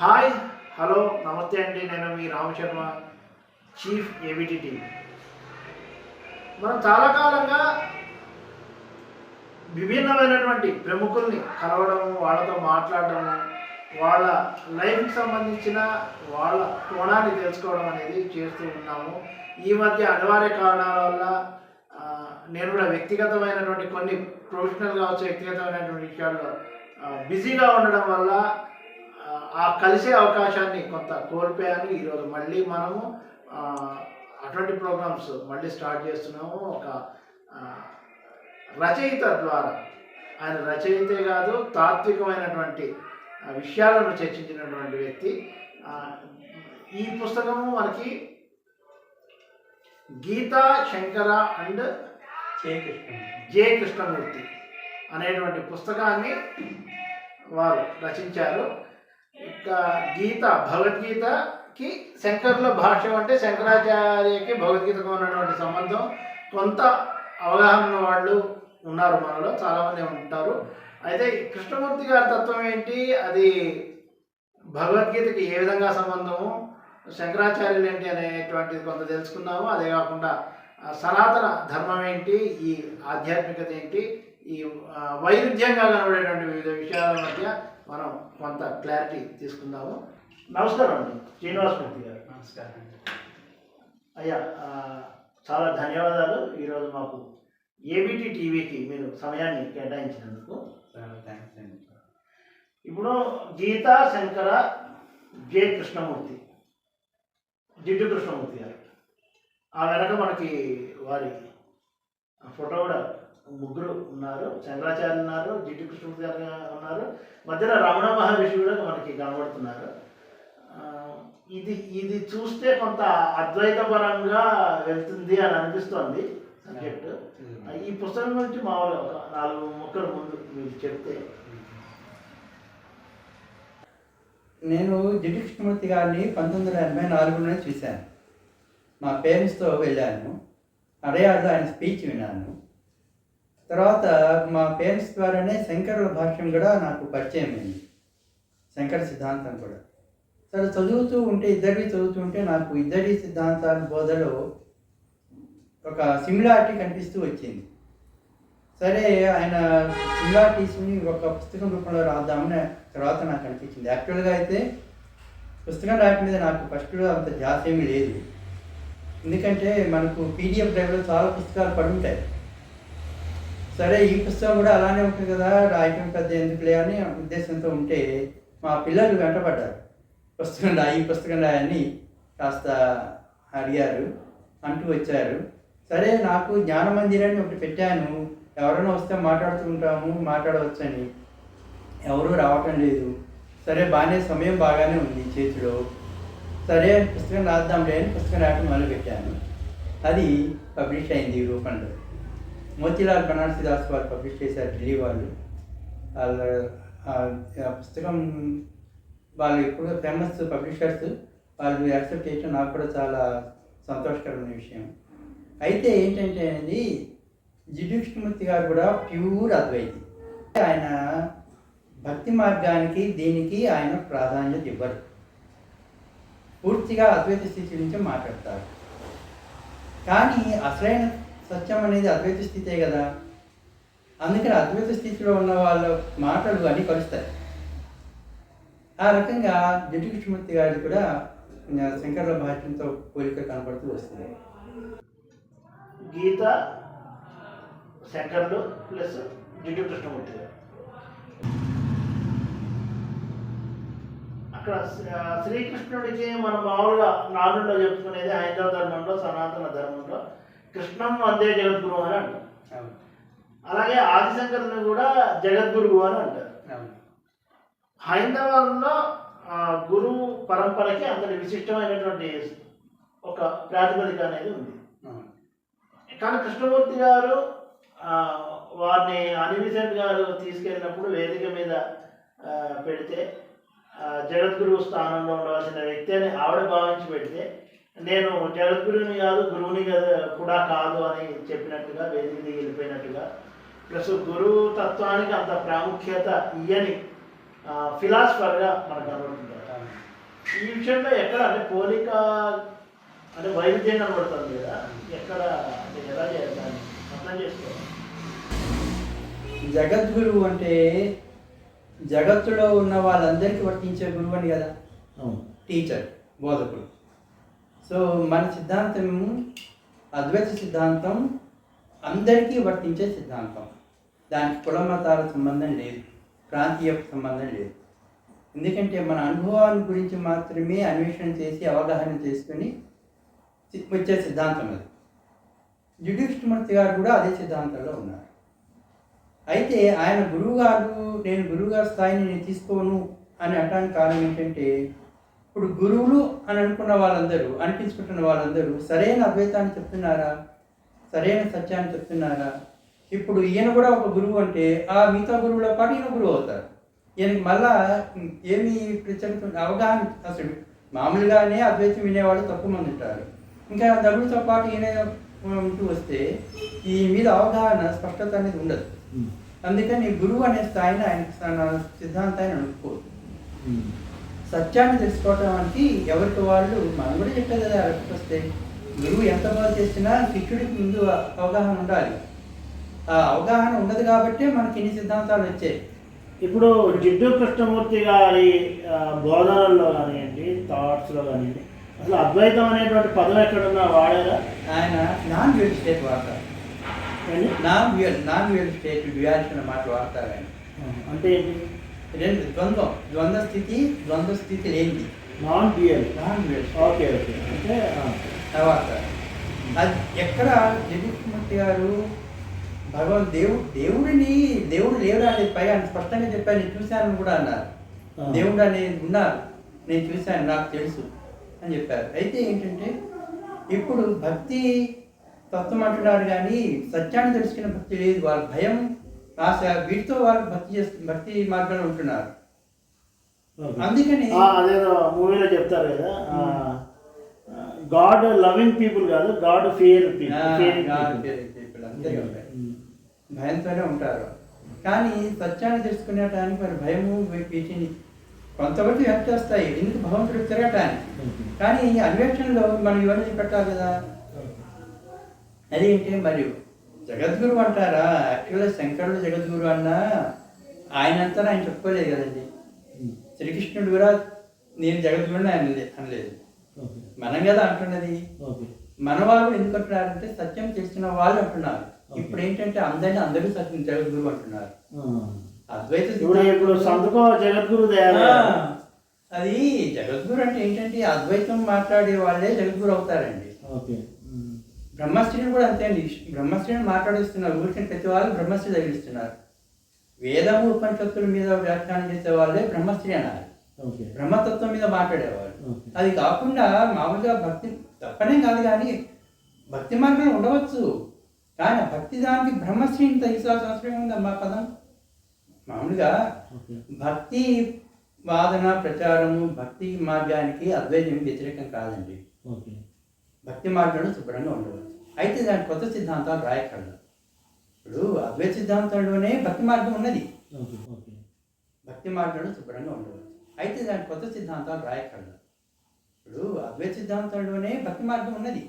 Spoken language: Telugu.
హాయ్ హలో నమస్తే అండి. నేను మీ రామశర్మ చీఫ్ ఏబిటి మనం చాలా కాలంగా విభిన్నమైనటువంటి ప్రముఖుల్ని కలవడము వాళ్ళతో మాట్లాడడము వాళ్ళ లైఫ్కి సంబంధించిన వాళ్ళ కోణాన్ని తెలుసుకోవడం అనేది చేస్తూ ఉన్నాము. ఈ మధ్య అనివార్య కారణాల వల్ల నేను కూడా వ్యక్తిగతమైనటువంటి కొన్ని ప్రొఫెషనల్ కావచ్చు వ్యక్తిగతమైనటువంటి విషయాల్లో బిజీగా ఉండడం వల్ల ఆ, కలిసే అవకాశాన్ని కొంత కోల్పోయాను. ఈరోజు మళ్ళీ మనము అటువంటి ప్రోగ్రామ్స్ మళ్ళీ స్టార్ట్ చేస్తున్నాము. ఒక రచయిత ద్వారా. ఆయన రచయితే కాదు తాత్వికమైనటువంటి విషయాలను చర్చించినటువంటి వ్యక్తి. ఈ పుస్తకము మనకి గీతా శంకర అండ్ జే కృష్ణమూర్తి అనేటువంటి పుస్తకాన్ని వారు రచించారు గీత భగవద్గీతకి శంకరుల భాష్యం అంటే శంకరాచార్యకి భగవద్గీతకు ఉన్నటువంటి సంబంధం. కొంత అవగాహన ఉన్న వాళ్ళు ఉన్నారు మనలో చాలామంది ఉంటారు. అయితే కృష్ణమూర్తి గారి తత్వం ఏంటి? అది భగవద్గీతకి ఏ విధంగా సంబంధము? శంకరాచార్యులు ఏంటి అనేటువంటిది కొంత తెలుసుకుందాము. అదే కాకుండా సనాతన ధర్మం ఏంటి? ఈ ఆధ్యాత్మికత ఏంటి? ఈ వైరుధ్యంగా కనబడేటువంటి వివిధ విషయాల మధ్య మనం కొంత క్లారిటీ తీసుకుందాము. నమస్కారం అండి శ్రీనివాసమూర్తి గారు. నమస్కారం. అయ్యా ఆ, చాలా ధన్యవాదాలు. ఈరోజు మాకు ఏబిటి టీవీకి మీరు సమయాన్ని కేటాయించినందుకు. చాలా థ్యాంక్స్ అండి. ఇప్పుడు గీతా శంకర జే కృష్ణమూర్తి జిడ్డు కృష్ణమూర్తి గారు. ఆ వెనక మనకి వారి ఫోటో కూడా ముగ్గురు ఉన్నారు శంకరాచార్య ఉన్నారు జిడ్డు కృష్ణమూర్తి గారు ఉన్నారు. మధ్యలో రమణ మహర్షి కూడా మనకి కనబడుతున్నారు. ఇది ఇది చూస్తే కొంత అద్వైతపరంగా వెళ్తుంది అని అనిపిస్తోంది సబ్జెక్టు. ఈ పుస్తకం గురించి మామూలుగా ఒక నాలుగు ముక్కలు ముందు మీరు చెప్తే. నేను జిడ్డు కృష్ణమూర్తి గారిని పంతొమ్మిది వందల ఎనభై నాలుగులోనే చూశాను. మా పేరెంట్స్తో వెళ్ళాను. అడయార్లో ఆయన స్పీచ్ విన్నాను. తర్వాత మా పేరెంట్స్ ద్వారానే శంకరుల భాష్యం కూడా నాకు పరిచయం అయింది. శంకర సిద్ధాంతం కూడా. సరే చదువుతూ ఉంటే ఇద్దరివి చదువుతూ ఉంటే నాకు ఇద్దరి సిద్ధాంతాల బోధలో ఒక సిమిలారిటీ కనిపిస్తూ వచ్చింది. సరే ఆయన సిమిలారిటీస్ని ఒక పుస్తకం రూపంలో రాద్దామని తర్వాత నాకు అనిపించింది. యాక్చువల్గా అయితే పుస్తకం రాయటం మీద నాకు ఫస్ట్లో అంత ధ్యాస ఏమీ లేదు. ఎందుకంటే మనకు పీడిఎఫ్ డ్రైవ్లో చాలా పుస్తకాలు పడి ఉంటాయి. సరే ఈ పుస్తకం కూడా అలానే ఉంటుంది కదా రాయటం పెద్ద ఎందుకులే అని ఉద్దేశంతో ఉంటే మా పిల్లలు వెంటపడ్డారు పుస్తకం రా ఈ పుస్తకం రాయని కాస్త అడిగారు అంటూ వచ్చారు. సరే నాకు జ్ఞాన మందిరాన్ని ఒకటి పెట్టాను ఎవరైనా వస్తే మాట్లాడుతూ ఉంటాము మాట్లాడవచ్చని. ఎవరూ రావటం లేదు. సరే బాగానే సమయం బాగానే ఉంది చేతిలో. సరే పుస్తకం రాద్దాంలే అని పుస్తకం రాయటం మొదలుపెట్టాను. అది పబ్లిష్ అయింది రూపంలో. మోతీలాల్ బనారసి దాస్ వారు పబ్లిష్ చేశారు ఢిల్లీ వాళ్ళు. వాళ్ళ ఆ పుస్తకం వాళ్ళు ఎప్పుడు ఫేమస్ పబ్లిషర్స్ వాళ్ళు యాక్సెప్ట్ చేయటం నాకు కూడా చాలా సంతోషకరమైన విషయం. అయితే ఏంటంటే అండి జిడికృష్ణమూర్తి గారు కూడా ప్యూర్ అద్వైతి. ఆయన భక్తి మార్గానికి దీనికి ఆయన ప్రాధాన్యత ఇవ్వరు. పూర్తిగా అద్వైత స్థితి నుంచి మాట్లాడతారు. కానీ అసలైన సత్యం అనేది అద్వైత స్థితే కదా. అందుకని అద్వైత స్థితిలో ఉన్న వాళ్ళ మాటలు అన్నీ కలుస్తాయి. ఆ రకంగా జిడ్డు కృష్ణమూర్తి గారి కూడా శంకరుల భాష్యంతో పోలిక కనపడుతూ వస్తుంది. గీత శంకర్లు ప్లస్ జిడ్డు కృష్ణమూర్తి గారు. అక్కడ శ్రీకృష్ణుడికి మనం మామూలుగా నాలుగులో చెప్పుకునేది హైందవ ధర్మంలో సనాతన ధర్మంలో కృష్ణం వందే జగద్గురు అని అంటారు. అలాగే ఆదిశంకరుని కూడా జగద్గురువు అని అంటారు. హైందవంలో ఆ, గురువు పరంపరకి అంతటి విశిష్టమైనటువంటి ఒక ప్రాతిపదిక అనేది ఉంది. కానీ కృష్ణమూర్తి గారు వారిని అనివిసెంట్ గారు తీసుకెళ్ళినప్పుడు వేదిక మీద పెడితే జగద్గురువు స్థానంలో ఉండవలసిన వ్యక్తి అని ఆవిడ భావించి పెడితే నేను జగద్గురుని కాదు గురువుని కదా కూడా కాదు అని చెప్పినట్టుగా వేదిక దిగి వెళ్ళిపోయినట్టుగా. ప్లస్ గురువు తత్వానికి అంత ప్రాముఖ్యత ఇయ్యని ఫిలాసఫర్గా మనకు కనబడుతుంటారు ఈ విషయంలో ఎక్కడ అంటే పోలిక అంటే వైవిధ్యం కనబడుతుంది కదా. ఎక్కడ అంటే ఎలా చేయాలి అర్థం చేసుకోవాలి. జగద్గురువు అంటే జగత్తులో ఉన్న వాళ్ళందరికీ వర్తించే గురువు అని కదా? టీచర్ బోధకుడు. సో మన సిద్ధాంతము అద్వైత సిద్ధాంతం అందరికీ వర్తించే సిద్ధాంతం. దానికి కుల మతాల సంబంధం లేదు ప్రాంతీయ సంబంధం లేదు. ఎందుకంటే మన అనుభవాన్ని గురించి మాత్రమే అన్వేషణ చేసి అవగాహన చేసుకొని వచ్చే సిద్ధాంతం అది. యుధిష్ఠిమూర్తి గారు కూడా అదే సిద్ధాంతంలో ఉన్నారు. అయితే ఆయన గురువు గారు నేను గురువుగారి స్థాయిని నేను తీసుకోను అని అనడానికి కారణం ఏంటంటే ఇప్పుడు గురువులు అని అనుకున్న వాళ్ళందరూ అనిపించుకుంటున్న వాళ్ళందరూ సరైన అద్వైతాన్ని చెప్తున్నారా? సరైన సత్యాన్ని చెప్తున్నారా? ఇప్పుడు ఈయన కూడా ఒక గురువు అంటే ఆ మిగతా గురువుల పాటు ఈయన గురువు అవుతారు. ఈయనకి మళ్ళా ఏమి ప్రత్యేకత అవగాహన అసలు మామూలుగానే అద్వైతం వినేవాళ్ళు తక్కువ మంది ఉంటారు. ఇంకా నలుగురితో పాటు ఈయన ఉంటూ వస్తే ఈ మీద అవగాహన స్పష్టత అనేది ఉండదు. అందుకని గురువు అనే స్థాయిని ఆయన తన సిద్ధాంతాన్ని అనుకోదు సత్యాన్ని తెలుసుకోవడానికి ఎవరికి వాళ్ళు మనం కూడా చెప్పేది కదా ఎవరికి వస్తే గురువు ఎంత బాగా చేసినా శిష్యుడికి ముందు అవగాహన ఉండాలి. ఆ అవగాహన ఉండదు కాబట్టి మనకి ఇన్ని సిద్ధాంతాలు వచ్చాయి. ఇప్పుడు జిడ్డు కృష్ణమూర్తి గారి బోధనల్లో కానివ్వండి థాట్స్లో కానివ్వండి అసలు అద్వైతం అనేటువంటి పదం ఎక్కడున్నా వాడారా? ఆయన నాన్ డ్యూయల్ స్టేట్ వాడతారు? Non dual non dual state duality అనే మాట వాడతారు ఆయన. అంటే ఏంటి? రెండు ద్వంద్వం. ద్వంద్వ స్థితి ద్వంద్వ స్థితి లేనిది. Non dual non dual okay okay అంటే తర్వాత అది ఎక్కడ జగన్మూర్తి గారు భగవాన్ దేవుడు దేవుడిని దేవుడు లేడు అనేది పైగా ఆయన స్పష్టంగా చెప్పాను నేను చూశాను కూడా అన్నారు. దేవుడు అనేది ఉన్నారు. నేను చూశాను నాకు తెలుసు అని చెప్పారు. అయితే ఏంటంటే ఇప్పుడు భక్తి తత్వం అంటున్నారు కానీ సత్యాన్ని తెలుసుకున్న భక్తి లేదు. వాళ్ళ భయం వీటితో వాళ్ళు భక్తి చేస్తు భక్తి మార్గంలో ఉంటున్నారు. అందుకని ఆ, అదేదో మూవీలో చెప్తారు కదా గాడ్ లవింగ్ పీపుల్ కాదు గాడ్ ఫియర్ పీపుల్ అంతే. భయంతోనే ఉంటారు. కానీ సత్యాన్ని తెలుసుకునేటానికి మరి భయము వీటిని కొంతవరకు వ్యక్తి వస్తాయి ఎందుకు భగవంతుడు తిరగటానికి? కానీ ఈ అన్వేషణలో మనం ఇవన్నీ పెట్టాలి కదా. అదేంటి మరి జగద్గురు అంటారా? యాక్చువల్గా శంకరుడు జగద్గురు అన్నా ఆయనంతా ఆయన చెప్పుకోలేదు కదండి. శ్రీకృష్ణుడు కూడా నేను జగద్గురుని ఆయన అనలేదు. మనం కదా అంటున్నది. మన వాళ్ళు ఎందుకు అంటున్నారంటే సత్యం తెలిసిన వాళ్ళు అంటున్నారు. ఇప్పుడు ఏంటంటే అందరినీ అందరూ సత్యం జగద్గురు అంటున్నారు. అద్వైత ఇప్పుడు ఇప్పుడు సంతకం జగద్గురు అది జగద్గురు అంటే ఏంటంటే అద్వైతం మాట్లాడే వాళ్ళే జగద్గురు అవుతారండి. బ్రహ్మశ్రీని కూడా అంతే అండి. బ్రహ్మశ్రీని మాట్లాడిస్తున్నారు. ఊరికి ప్రతి వాళ్ళు బ్రహ్మశ్రీ తగిలిస్తున్నారు వేదము ఉపనిషత్తుల మీద వ్యాఖ్యానం చేసే వాళ్ళే బ్రహ్మశ్రీ అన్నారు. బ్రహ్మతత్వం మీద మాట్లాడేవాళ్ళు. అది కాకుండా మామూలుగా భక్తి తప్పనే కాదు కానీ భక్తి మార్గం ఉండవచ్చు. కానీ భక్తి దానికి బ్రహ్మశ్రీని తగ్గించాల్సిన అవసరం ఉందమ్మా పదం? మామూలుగా భక్తి వాదన ప్రచారము భక్తి మార్గానికి అద్వైతం వ్యతిరేకం కాదండి. భక్తి మార్గంలో శుభ్రంగా ఉండవచ్చు. అయితే దాని కొత్త సిద్ధాంతాలు రాయకూడదు. ఇప్పుడు అద్వైత సిద్ధాంతంలోనే భక్తి మార్గం ఉన్నది. భక్తి మార్గంలో శుభ్రంగా ఉండవచ్చు. అయితే దాని కొత్త సిద్ధాంతాలు రాయకూడదు. ఇప్పుడు అద్వైత సిద్ధాంతంలోనే భక్తి మార్గం ఉన్నది.